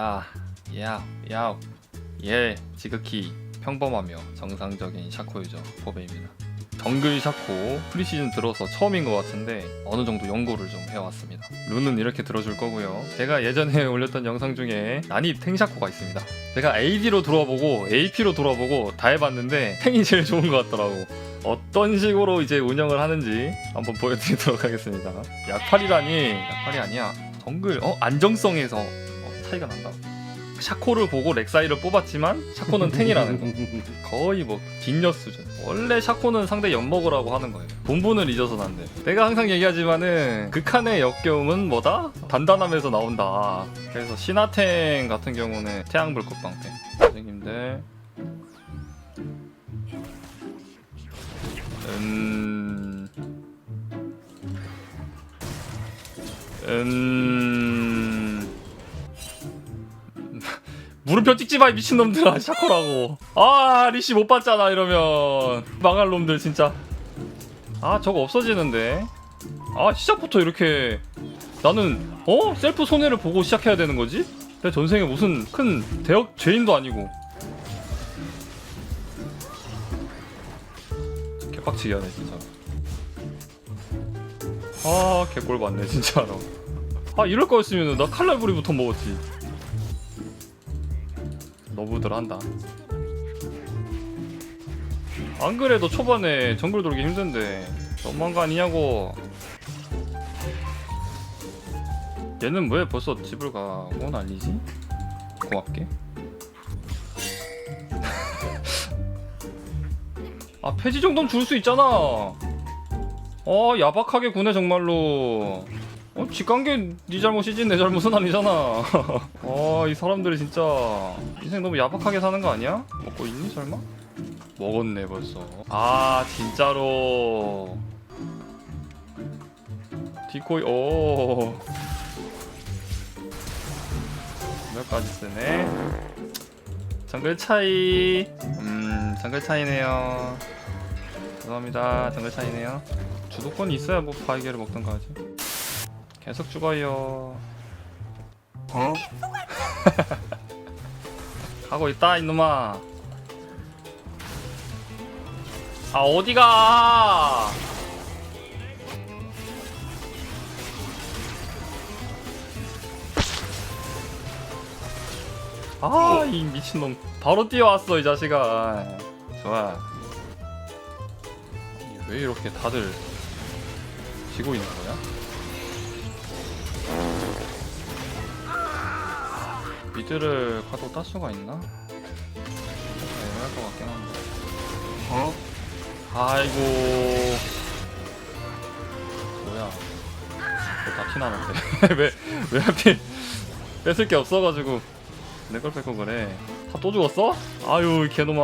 야, 야, 야, 예, 지극히 평범하며 정상적인 샤코 유저 포베입니다. 정글 샤코 프리시즌 들어서 처음인 것 같은데 어느 정도 연구를 좀 해왔습니다. 룬은 이렇게 들어줄 거고요. 제가 예전에 올렸던 영상 중에 난입 탱샤코가 있습니다. 제가 AD로 돌아보고 AP로 돌아보고 다 해봤는데 탱이 제일 좋은 것 같더라고. 어떤 식으로 이제 운영을 하는지 한번 보여드리도록 하겠습니다. 약팔이라니 약팔이 아니야. 정글 어 안정성에서 어, 차이가 난다. 샤코를 보고 렉사이를 뽑았지만 샤코는 탱이라는 거. 거의 뭐 빈녀 수준. 원래 샤코는 상대 엿먹으라고 하는 거예요. 본분을 잊어서는 안 돼. 내가 항상 얘기하지만은 극한의 역겨움은 뭐다? 단단함에서 나온다. 그래서 신화탱 같은 경우는 태양 불꽃방탱. 선생님들. 음. 음. 물음표 찍지 마, 이 미친놈들아. 샤코라고. 아, 리시 못 봤잖아, 이러면. 망할 놈들, 진짜. 아, 저거 없어지는데. 아, 시작부터 이렇게. 나는, 어? 셀프 손해를 보고 시작해야 되는 거지? 내 전생에 무슨 큰 대역 죄인도 아니고. 개빡치게 하네, 진짜. 아, 개꼴 받네, 진짜로. 아, 이럴 거였으면 나 칼날부리부터 먹었지. 너무들 한다. 안 그래도 초반에 정글 돌기 힘든데 너무한 거 아니냐고. 얘는 왜 벌써 집을 가고 난리지? 고맙게. 아 폐지 정도는 줄 수 있잖아. 어 야박하게 구네 정말로. 어 직관계 네 잘못이지 내 잘못은 아니잖아. 어이 사람들이 진짜 인생 너무 야박하게 사는 거 아니야? 먹고 있니 설마? 먹었네 벌써. 아 진짜로. 디코이 오. 몇 가지 쓰네. 정글 차이. 음 정글 차이네요. 죄송합니다 정글 차이네요. 주도권이 있어야 뭐 바이게를 먹던가 하지. 계속 죽어요. 어? 가고 있다 이놈아. 아 어디가? 아 이 미친놈 바로 뛰어왔어 이 자식아. 좋아. 왜 이렇게 다들 지고 있는 거야? 미드를 가도 딸 수가 있나? 애매할 것 같긴 한데. 어? 아이고. 뭐야. 왜다 티나는데? 왜, 왜 하필 뺏을 게 없어가지고 내 걸 뺏고 그래. 다 또 죽었어? 아유, 이 개놈아.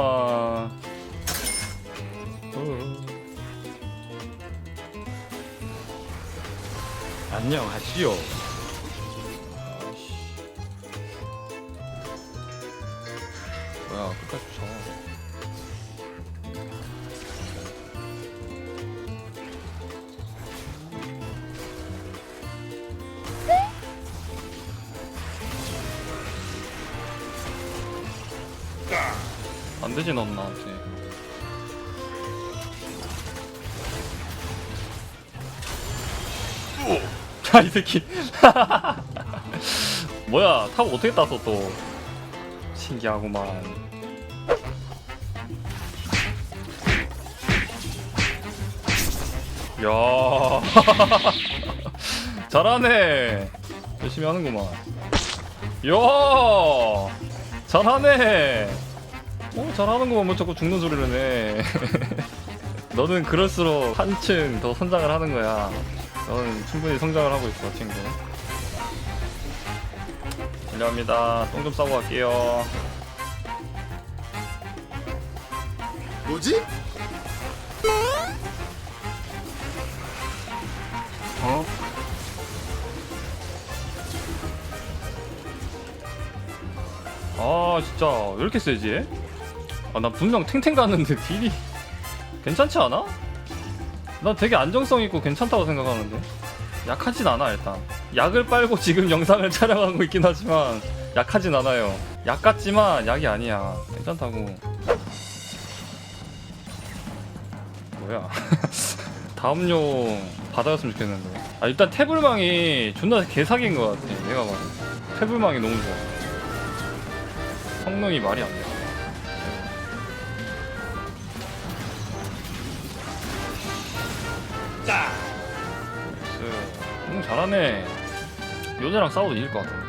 어. 안녕하시오. 안 되지 넌 나한테. 아, 이 새끼. 뭐야, 탑 어떻게 땄어 또? 신기하구만. 야, 잘하네. 열심히 하는구만. 야, 잘하네. 어, 잘하는구만. 뭐 자꾸 죽는 소리를 내. 너는 그럴수록 한층 더 성장을 하는 거야. 너는 충분히 성장을 하고 있어, 친구. 실례합니다. 똥 좀 싸고 갈게요. 뭐지? 어? 아, 진짜 왜 이렇게 세지? 얘? 아, 나 분명 탱탱 갔는데 딜이 괜찮지 않아? 난 되게 안정성 있고 괜찮다고 생각하는데. 약하진 않아 일단. 약을 빨고 지금 영상을 촬영하고 있긴 하지만 약하진 않아요. 약 같지만 약이 아니야. 괜찮다고. 뭐야? 다음 용 받아였으면 좋겠는데. 아 일단 태블망이 존나 개사기인 것 같아. 내가 봐도 태블망이 너무 좋아. 성능이 말이 안 돼. 나이스 응 잘하네. 요네랑 싸워도 이길 것 같은데.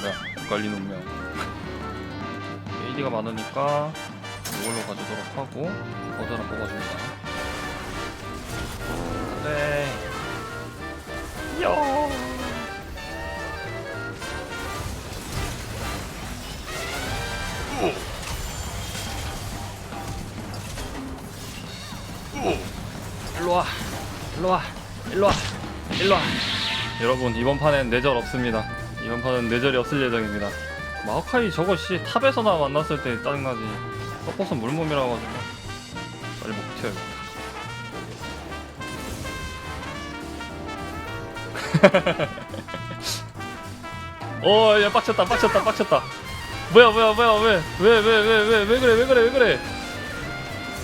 뭐야 헷갈린 운명 AD가 많으니까 이걸로 가주도록 하고 버드나 뽑아줍니다. 네. 야. 일로와. 일로와. 일로와. 일로와. 여러분 이번 판엔 뇌절 없습니다. 이번 판은 뇌절이 없을 예정입니다. 마오카이 저거 씨 탑에서나 만났을 때 짜증나지. 꺾어서 물몸이라 가지고 빨리 먹고 튀어야겠다. 어야 빡쳤다 빡쳤다 빡쳤다. 뭐야 뭐야 뭐야 왜? 왜왜왜왜왜 그래 왜 그래 왜 그래?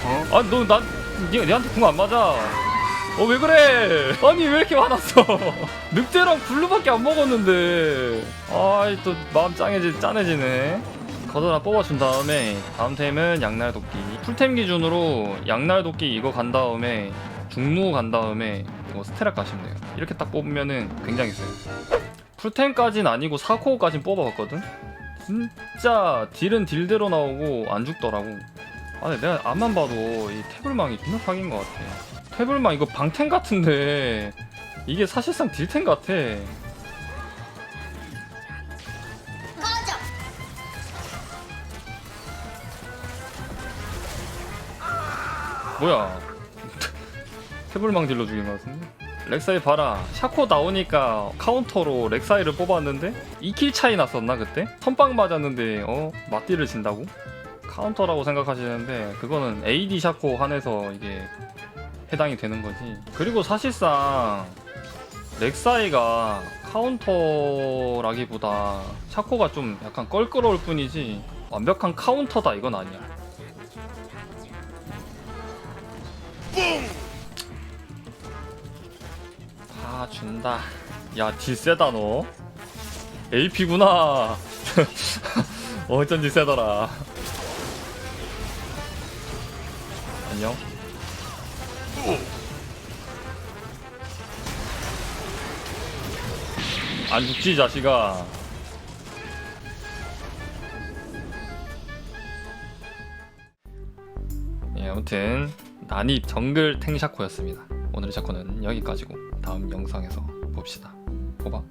어? 아너난 니 니한테 궁 안 맞아. 어 왜 그래? 아니 왜 이렇게 화났어? 늑대랑 블루밖에 안 먹었는데. 아이 또 마음 짱해지 짠해지네. 걷 하나 뽑아준 다음에 다음 템은 양날 도끼. 풀템 기준으로 양날 도끼 이거 간 다음에 중무 간 다음에 이거 스테락 가시면 돼요. 이렇게 딱 뽑으면은 굉장히 세요. 풀템까진 아니고 4코어까진 뽑아봤거든? 진짜 딜은 딜대로 나오고 안 죽더라고 아 근데 내가 앞만 봐도 이 태블망이 존나 사기인 것 같아 태블망 이거 방템 같은데 이게 사실상 딜템 같아 뭐야 태블망 딜러 죽인 것 같은데 렉사이 봐라 샤코 나오니까 카운터로 렉사이를 뽑았는데 2킬 차이 났었나 그때? 선빵 맞았는데 어? 맞디를 진다고? 카운터라고 생각하시는데 그거는 AD 샤코 한해서 이게 해당이 되는 거지. 그리고 사실상 렉사이가 카운터라기보다 샤코가 좀 약간 껄끄러울 뿐이지 완벽한 카운터다 이건 아니야. 다 준다. 야 딜 세다 너. AP구나. 어쩐지 세더라 안녕 안 죽지 자식아. 예, 아무튼 난입 정글 탱샤코였습니다. 오늘의 샤코는 여기까지고 다음 영상에서 봅시다. 보바